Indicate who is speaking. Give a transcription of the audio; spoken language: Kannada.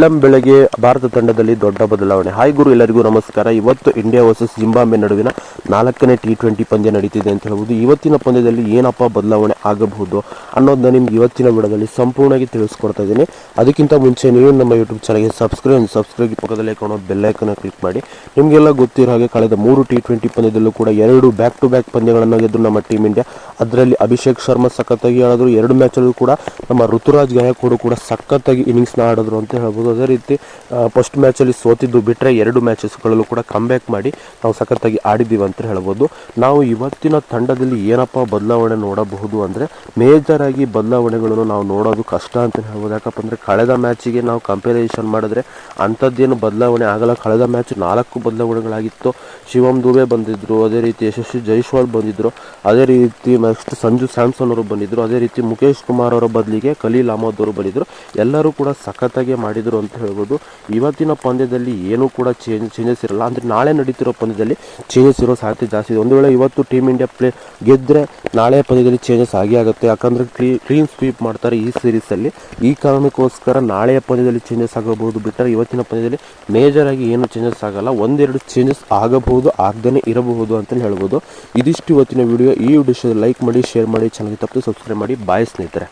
Speaker 1: ಬೆಳ್ಳಂ ಬೆಳಗ್ಗೆ ಭಾರತ ತಂಡದಲ್ಲಿ ದೊಡ್ಡ ಬದಲಾವಣೆ. ಹಾಯ್ ಗುರು, ಎಲ್ಲರಿಗೂ ನಮಸ್ಕಾರ. ಇವತ್ತು ಇಂಡಿಯಾ ವರ್ಸಸ್ ಜಿಂಬಾಬ್ವೆ ನಡುವಿನ ನಾಲ್ಕನೇ ಟಿ ಟ್ವೆಂಟಿ ಪಂದ್ಯ ನಡೀತಿದೆ ಅಂತ ಹೇಳ್ಬೋದು. ಇವತ್ತಿನ ಪಂದ್ಯದಲ್ಲಿ ಏನಪ್ಪ ಬದಲಾವಣೆ ಆಗಬಹುದು ಅನ್ನೋದನ್ನ ನಿಮ್ಗೆ ಇವತ್ತಿನ ವಿಡದಲ್ಲಿ ಸಂಪೂರ್ಣವಾಗಿ ತಿಳಿಸ್ಕೊಡ್ತಾ ಇದ್ದೀನಿ. ಅದಕ್ಕಿಂತ ಮುಂಚೆ ನೀವು ನಮ್ಮ ಯೂಟ್ಯೂಬ್ ಚಾನಲ್ಗೆ ಸಬ್ಸ್ಕ್ರೈಬ್ ಸಬ್ಸ್ಕ್ರೈಬ್ ಪಕ್ಕದಲ್ಲೇ ಕಾಣೋ ಬೆಲ್ಲೈಕನ್ನ ಕ್ಲಿಕ್ ಮಾಡಿ. ನಿಮಗೆಲ್ಲ ಗೊತ್ತಿರೋ ಹಾಗೆ ಕಳೆದ ಮೂರು ಟಿ ಟ್ವೆಂಟಿ ಪಂದ್ಯದಲ್ಲೂ ಕೂಡ ಎರಡು ಬ್ಯಾಕ್ ಟು ಬ್ಯಾಕ್ ಪಂದ್ಯಗಳನ್ನು ಗೆದ್ದು ನಮ್ಮ ಟೀಮ್ ಇಂಡಿಯಾ ಅದರಲ್ಲಿ ಅಭಿಷೇಕ್ ಶರ್ಮಾ ಸಖತ್ತಾಗಿ ಆಡಿದ್ರು. ಎರಡು ಮ್ಯಾಚಲ್ಲೂ ಕೂಡ ನಮ್ಮ ಋತುರಾಜ್ ಗಾಯಕ್ ಕೂಡ ಸಖತ್ತಾಗಿ ಇನ್ನಿಂಗ್ಸ್ನ ಆಡಿದ್ರು ಅಂತ ಹೇಳ್ಬೋದು. ಅದೇ ರೀತಿ ಫಸ್ಟ್ ಮ್ಯಾಚಲ್ಲಿ ಸೋತಿದ್ದು ಬಿಟ್ಟರೆ ಎರಡು ಮ್ಯಾಚಸ್ಗಳಲ್ಲೂ ಕೂಡ ಕಮ್ಬ್ಯಾಕ್ ಮಾಡಿ ನಾವು ಸಖತ್ತಾಗಿ ಆಡಿದ್ದೀವಿ ಅಂತ ಹೇಳ್ಬೋದು. ನಾವು ಇವತ್ತಿನ ತಂಡದಲ್ಲಿ ಏನಪ್ಪ ಬದಲಾವಣೆ ನೋಡಬಹುದು ಅಂದರೆ ಮೇಜರ್ ಆಗಿ ಬದಲಾವಣೆಗಳನ್ನು ನಾವು ನೋಡೋದು ಕಷ್ಟ ಅಂತ ಹೇಳ್ಬೋದು. ಯಾಕಪ್ಪ ಅಂದರೆ, ಕಳೆದ ಮ್ಯಾಚಿಗೆ ನಾವು ಕಂಪ್ಯಾರಿಸನ್ ಮಾಡಿದ್ರೆ ಅಂಥದ್ದೇನು ಬದಲಾವಣೆ ಆಗಲ್ಲ. ಕಳೆದ ಮ್ಯಾಚ್ ನಾಲ್ಕು ಬದಲಾವಣೆಗಳಾಗಿತ್ತು. ಶಿವಂ ದುಬೆ ಬಂದಿದ್ದರು ಅದೇ ರೀತಿ ಯಶಸ್ವಿ ಜೈಸ್ವಾಲ್ ಬಂದಿದ್ದರು ಅದೇ ರೀತಿ ನೆಕ್ಸ್ಟ್ ಸಂಜು ಸ್ಯಾಮ್ಸನ್ ಅವರು ಬಂದಿದ್ದರು ಅದೇ ರೀತಿ ಮುಖೇಶ್ ಕುಮಾರ್ ಅವರ ಬದಲಿಗೆ ಕಲೀಲ್ ಅಹಮದ್ ಅವರು ಬಂದಿದ್ದರು ಎಲ್ಲರೂ ಕೂಡ ಸಖತ್ತಾಗಿ ಮಾಡಿದರು. ಅಂತ ಹೇಳ್ಬೋದು. ಇವತ್ತಿನ ಪಂದ್ಯದಲ್ಲಿ ಏನೂ ಕೂಡ ಚೇಂಜ್ ಚೇಂಜಸ್ ಇರಲ್ಲ. ಅಂದರೆ ನಾಳೆ ನಡೀತಿರೋ ಪಂದ್ಯದಲ್ಲಿ ಚೇಂಜಸ್ ಇರೋ ಸಾಧ್ಯತೆ ಜಾಸ್ತಿ ಇದೆ. ಒಂದು ವೇಳೆ ಇವತ್ತು ಟೀಮ್ ಇಂಡಿಯಾ ಪ್ಲೇ ಗೆದ್ದರೆ ನಾಳೆ ಪಂದ್ಯದಲ್ಲಿ ಚೇಂಜಸ್ ಆಗೇ ಆಗುತ್ತೆ. ಯಾಕಂದರೆ ಕ್ಲೀ ಕ್ಲೀನ್ ಸ್ವೀಪ್ ಮಾಡ್ತಾರೆ ಈ ಸೀರೀಸಲ್ಲಿ ಈ ಕಾರಣಕ್ಕೋಸ್ಕರ ನಾಳೆಯ ಪಂದ್ಯದಲ್ಲಿ ಚೇಂಜಸ್ ಆಗಬಹುದು ಬಿಟ್ಟರೆ ಇವತ್ತಿನ ಪಂದ್ಯದಲ್ಲಿ ಮೇಜರಾಗಿ ಏನು ಚೇಂಜಸ್ ಆಗಲ್ಲ. ಒಂದೆರಡು ಚೇಂಜಸ್ ಆಗಬಹುದು ಆಗದೇ ಇರಬಹುದು ಅಂತಲೇ ಹೇಳ್ಬೋದು. ಇದಿಷ್ಟು ಇವತ್ತಿನ ವಿಡಿಯೋ ಈ ವಿಡಿಯೋ ಲೈಕ್ ಮಾಡಿ ಶೇರ್ ಮಾಡಿ ಚೆನ್ನಾಗಿ ತಪ್ಪದೆ ಸಬ್ಸ್ಕ್ರೈಬ್ ಮಾಡಿ. ಬಾಯ್ ಸ್ನೇಹಿತರೆ.